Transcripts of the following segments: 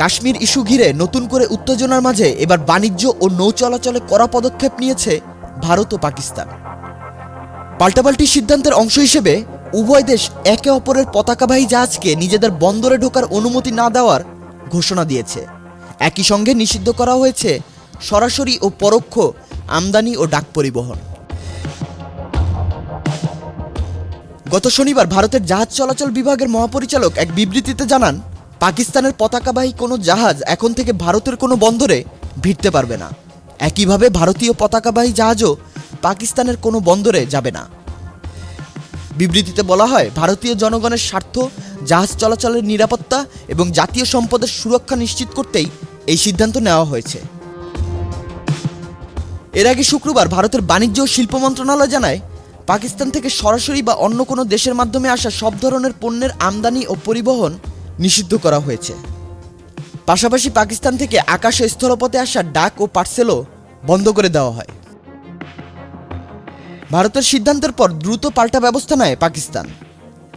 Kashmir issue ঘিরে নতুন করে উত্তেজনার মাঝে এবার বাণিজ্য ও নৌ চলাচলে কড়া পদক্ষেপ নিয়েছে ভারত ও পাকিস্তান। পাল্টাপাল্টি সিদ্ধান্তের অংশ হিসেবে উভয় দেশ একে অপরের পতাকাবাহী জাহাজকে নিজেদের বন্দরে ঢোকার অনুমতি না দেওয়ার ঘোষণা দিয়েছে। একই সঙ্গে নিষিদ্ধ করা হয়েছে সরাসরি ও পরোক্ষ আমদানি ও ডাক পরিবহন। গত শনিবার ভারতের জাহাজ চলাচল বিভাগের মহাপরিচালক এক বিবৃতিতে জানান পাকিস্তানের পতাকাবাহী কোনো জাহাজ এখন থেকে ভারতের কোনো বন্দরে ভিড়তে পারবে না। একইভাবে ভারতীয় পতাকাবাহী জাহাজও পাকিস্তানের কোনো বন্দরে যাবে না। বিবৃতিতে বলা হয়, ভারতীয় জনগণের স্বার্থ, জাহাজ চলাচলের নিরাপত্তা এবং জাতীয় সম্পদের সুরক্ষা নিশ্চিত করতেই এই সিদ্ধান্ত নেওয়া হয়েছে। এর আগে শুক্রবার ভারতের বাণিজ্য ও শিল্প মন্ত্রণালয় জানায়, পাকিস্তান থেকে সরাসরি বা অন্য কোনো দেশের মাধ্যমে আসা সব ধরনের পণ্যের আমদানি ও পরিবহন নিষিদ্ধ করা হয়েছে। পাশাপাশি পাকিস্তান থেকে আকাশ স্থলপথে আসা ডাক ও পার্সেলও বন্ধ করে দেওয়া হয়। ভারতের সিদ্ধান্তের পর দ্রুত পাল্টা ব্যবস্থা নেয় পাকিস্তান।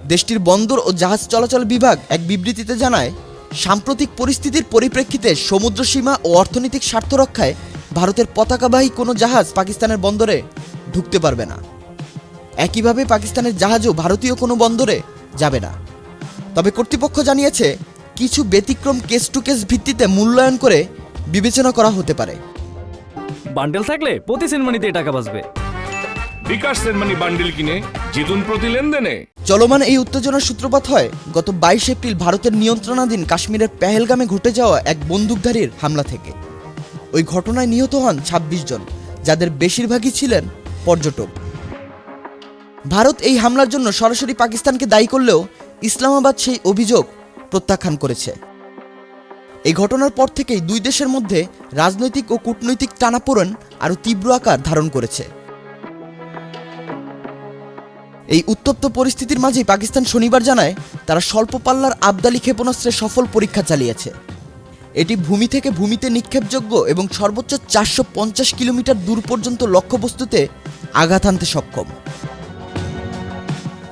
দেশটির বন্দর ও জাহাজ চলাচল বিভাগ এক বিবৃতিতে জানায়, সাম্প্রতিক পরিস্থিতির পরিপ্রেক্ষিতে সমুদ্র সীমা ও অর্থনৈতিক স্বার্থ রক্ষায় ভারতের পতাকাবাহী কোনো জাহাজ পাকিস্তানের বন্দরে ঢুকতে পারবে না। একইভাবে পাকিস্তানের জাহাজও ভারতীয় কোনো বন্দরে যাবে না। তবে কর্তৃপক্ষ জানিয়েছে কিছু ব্যতিক্রম কেস টু কেস ভিত্তিতে মূল্যায়ন করে বিবেচনা করা হতে পারে। বান্ডেল থাকলে প্রতি সেনমানিতে টাকা বাঁচবে। বিকাশ সেনমানি বান্ডিল কিনে জিতুন প্রতি লেনদেনে। চলমান এই উত্তেজনার সূত্রপাত হয় গত বাইশ এপ্রিল ভারতের নিয়ন্ত্রণাধীন কাশ্মীরের পেহেলগামে ঘটে যাওয়া এক বন্দুকধারীর হামলা থেকে। ওই ঘটনায় নিহত হন ২৬ জন যাদের বেশিরভাগই ছিলেন পর্যটক। ভারত এই হামলার জন্য সরাসরি পাকিস্তানকে দায়ী করলেও ইসলামাবাদ সেই অভিযোগ প্রত্যাখ্যান করেছে। এই ঘটনার পর থেকেই দুই দেশের মধ্যে রাজনৈতিক ও কূটনৈতিক টানাপোড়েন আরও তীব্র আকার ধারণ করেছে। এই উত্তপ্ত পরিস্থিতির মাঝেই পাকিস্তান শনিবার জানায়, তারা স্বল্প পাল্লার আবদালি ক্ষেপণাস্ত্রের সফল পরীক্ষা চালিয়েছে। এটি ভূমি থেকে ভূমিতে নিক্ষেপযোগ্য এবং সর্বোচ্চ চারশো পঞ্চাশ কিলোমিটার দূর পর্যন্ত লক্ষ্যবস্তুতে আঘাত আনতে সক্ষম।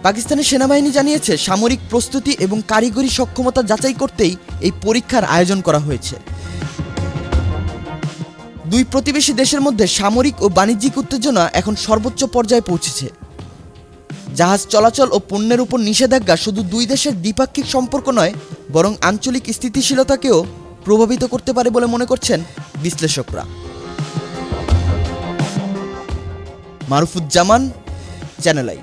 পাকিস্তানের সেনাবাহিনী জানিয়েছে, সামরিক প্রস্তুতি এবং কারিগরি সক্ষমতা যাচাই করতেই এই পরীক্ষার আয়োজন করা হয়েছে। দুই প্রতিবেশী দেশের মধ্যে সামরিক ও বাণিজ্যিক উত্তেজনা এখন সর্বোচ্চ পর্যায়ে পৌঁছেছে। জাহাজ চলাচল ও পণ্যের উপর নিষেধাজ্ঞা শুধু দুই দেশের দ্বিপাক্ষিক সম্পর্ক নয়, বরং আঞ্চলিক স্থিতিশীলতাকেও প্রভাবিত করতে পারে বলে মনে করছেন বিশ্লেষকরা। Marufuzzaman, channel I.